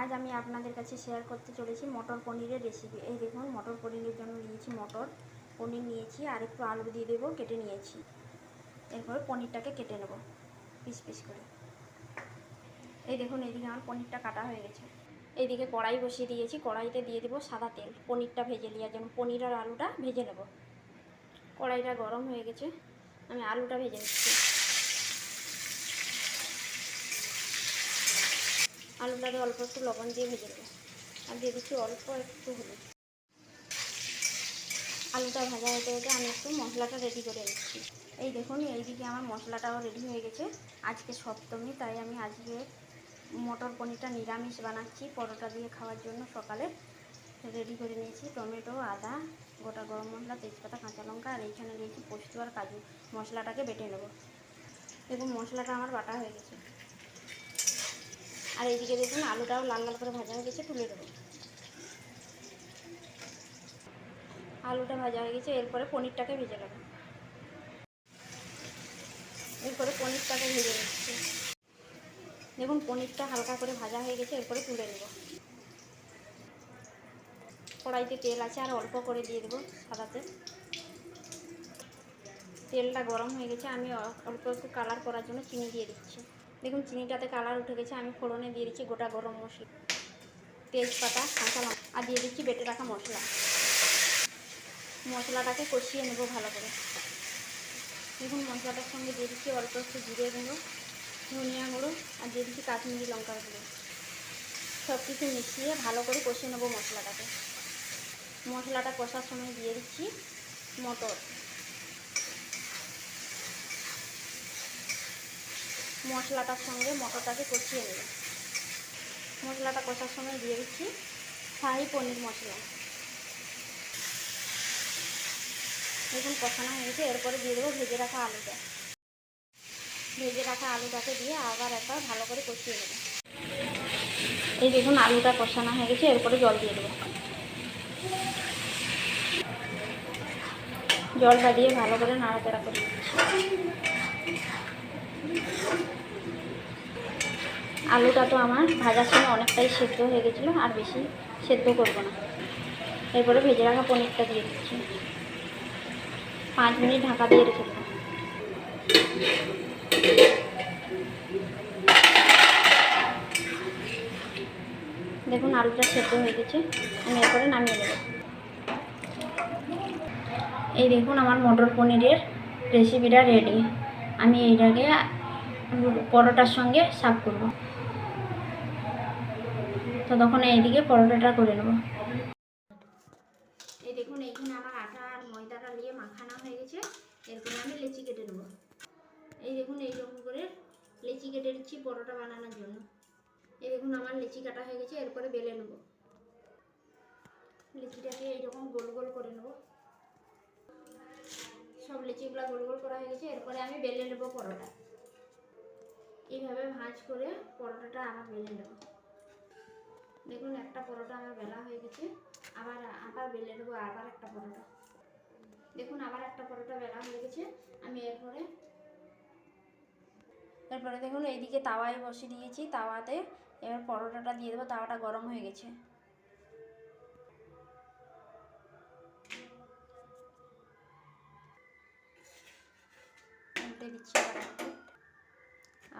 আজ আমি আপনাদের কাছে শেয়ার করতে চলেছি মটর পনিরের রেসিপি এই দেখুন, মটর পনিরের জন্য নিয়েছি মটর। পনির নিয়েছি, আর একটু আলু দিয়ে দেবো, কেটে নিয়েছি। এরপরে পনিরটাকে কেটে নেব, পিস পিস করে। এই দেখুন এইদিকে আমার পনিরটা কাটা হয়ে গেছে। এইদিকে কড়াই বসিয়ে দিয়েছি, কড়াইতে দিয়ে দেবো সাদা তেল। পনিরটা ভেজে নেওয়ার জন্য পনির আর আলুটা ভেজে নেব। কড়াইটা গরম হয়ে গেছে, আমি আলুটা ভেজে নিচ্ছি। আলুটাকে অল্প একটু লবণ দিয়ে ভেজে নেব। আর দিয়ে দিচ্ছি অল্প একটু হলুদ। আলুটা ভাজা হতে হতে আমি একটু মশলাটা রেডি করে নিচ্ছি। এই দেখুন, এইদিকে আমার মশলাটাও রেডি হয়ে গেছে। আজকে সপ্তমী, তাই আমি আজকে মটর পনিরটা নিরামিষ বানাচ্ছি পরোটা দিয়ে খাওয়ার জন্য সকালে। রেডি করে নিয়েছি টমেটো, আদা, গোটা গরম মশলা, তেজপাতা, কাঁচা লঙ্কা, আর এইখানে দিয়েছি পোস্ত আর কাজু। মশলাটাকে বেটে নেব। এবং মশলাটা আমার বাটা হয়ে গেছে। আর এইদিকে দেখুন আলুটাও লাল লাল করে ভাজা হয়ে গেছে, তুলে দেবো। আলুটা ভাজা হয়ে গেছে, এরপরে পনিরটাকে ভেজে নেব। এরপরে পনিরটাকে ভেজে নিচ্ছি। দেখুন পনিরটা হালকা করে ভাজা হয়ে গেছে, এরপরে তুলে নেব। কড়াইতে তেল আছে, আর অল্প করে দিয়ে দেবো সাদাতে। তেলটা গরম হয়ে গেছে, আমি অল্প একটু কালার করার জন্য চিনি দিয়ে দিচ্ছি। দেখুন, চিনিটাতে কালার উঠে গেছে, আমি ফোড়নে দিয়ে দিচ্ছি গোটা গরম মশলা। তেজপাতা, কাঁচা লঙ্কা, আর দিয়ে দিচ্ছি বেটে রাখা মশলা। মশলাটাকে কষিয়ে নেব ভালো করে। দেখুন, মশলাটার সঙ্গে দিয়ে দিচ্ছি অল্প একটু জিরে গুঁড়ো, ধনিয়া গুঁড়ো, আর দিয়ে দিচ্ছি কাশ্মীরি লঙ্কার গুঁড়ো। সব কিছু মিশিয়ে ভালো করে কষিয়ে নেব মশলাটাকে। মশলাটা কষার সময় দিয়ে দিচ্ছি মটর। মশলাটার সঙ্গে মটরটাকে কষিয়ে নেব। মশলাটা কষার সময় দিয়ে দিচ্ছি শাহি পনির মশলা। দেখুন কষানো হয়ে গেছে এরপরে দিয়ে দেবো ভেজে রাখা আলুটা। ভেজে রাখা আলুটাকে দিয়ে আবার একবার ভালো করে কষিয়ে নেব। এই দেখুন আলুটা কষানো হয়ে গেছে, এরপরে জল দিয়ে দেবো। জলটা দিয়ে ভালো করে নাড়াচাড়া করে দিচ্ছি আলুটা তো আমার ভাজার সময় অনেকটাই সেদ্ধ হয়ে গেছিল, আর বেশি সেদ্ধ করব না। এরপরে ভেজে রাখা পনিরটা দিয়ে দিচ্ছি। পাঁচ মিনিট ঢাকা দিয়ে রেখে দেবো। দেখুন, আলুটা সেদ্ধ হয়ে গেছে। আমি এরপরে নামিয়ে নেব। এই দেখুন, আমার মটর পনিরের রেসিপিটা রেডি আমি এইটাকে পরোটার সঙ্গে সার্ভ করব। তখন এইদিকে পরোটাটা করে নেব। এই দেখুন, এইখানে আমার আটা আর ময়দাটা নিয়ে মাখানো হয়ে গেছে। এরপরে আমি লেচি কেটে নেব। এই দেখুন এইরকম করে লেচি কেটে নিচ্ছি পরোটা বানানোর জন্য। এই দেখুন, আমার লেচি কাটা হয়ে গেছে, এরপরে বেলে নেব। লেচিটাকে এইরকম গোল গোল করে নেব। সব লেচিগুলো গোল গোল করা হয়ে গেছে, এরপরে আমি বেলে নেব পরোটা। এইভাবে ভাঁজ করে পরোটাটা আবার বেলে নেব। দেখুন, একটা পরোটা আমার বেলা হয়ে গেছে। আবার আবার বেলে নেব, আবার একটা পরোটা। দেখুন, আবার একটা পরোটা বেলা হয়ে গেছে। আমি এরপরে এরপরে দেখুন, এইদিকে তাওয়ায় বসিয়ে দিয়েছি তাওয়াতে। এবার পরোটাটা দিয়ে দেবো, তাওয়াটা গরম হয়ে গেছে।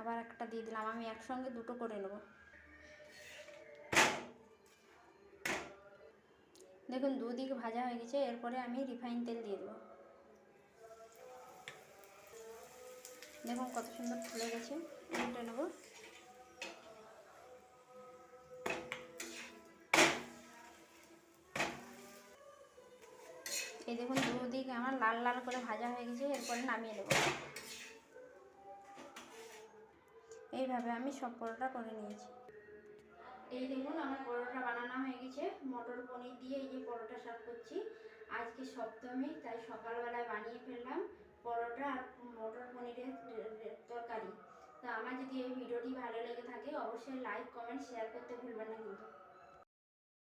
আবার একটা দিয়ে দিলাম, আমি একসঙ্গে দুটো করে নেব। দেখুন, দুদিক ভাজা হয়ে গেছে, এরপরে আমি রিফাইন তেল দিয়ে দেবো। দেখুন, কত সুন্দর ফুলে গেছে উল্টে নেব। এই দেখুন, দুদিক আমার লাল লাল করে ভাজা হয়ে গেছে, এরপরে নামিয়ে নেব। এইভাবে আমি সব করে নিয়েছি। এই দেখুন, আমার বানানো হয়ে গেছে। মটর পনির দিয়ে এই যে পরোটা সার্ভ করছি। আজকে সপ্তমী, তাই সকালবেলায় বানিয়ে ফেললাম পরোটা আর মটর পনিরের তরকারি। তো আমার যদি এই ভিডিওটি ভালো লেগে থাকে, অবশ্যই লাইক কমেন্ট শেয়ার করতে ভুলবেন না কিন্তু।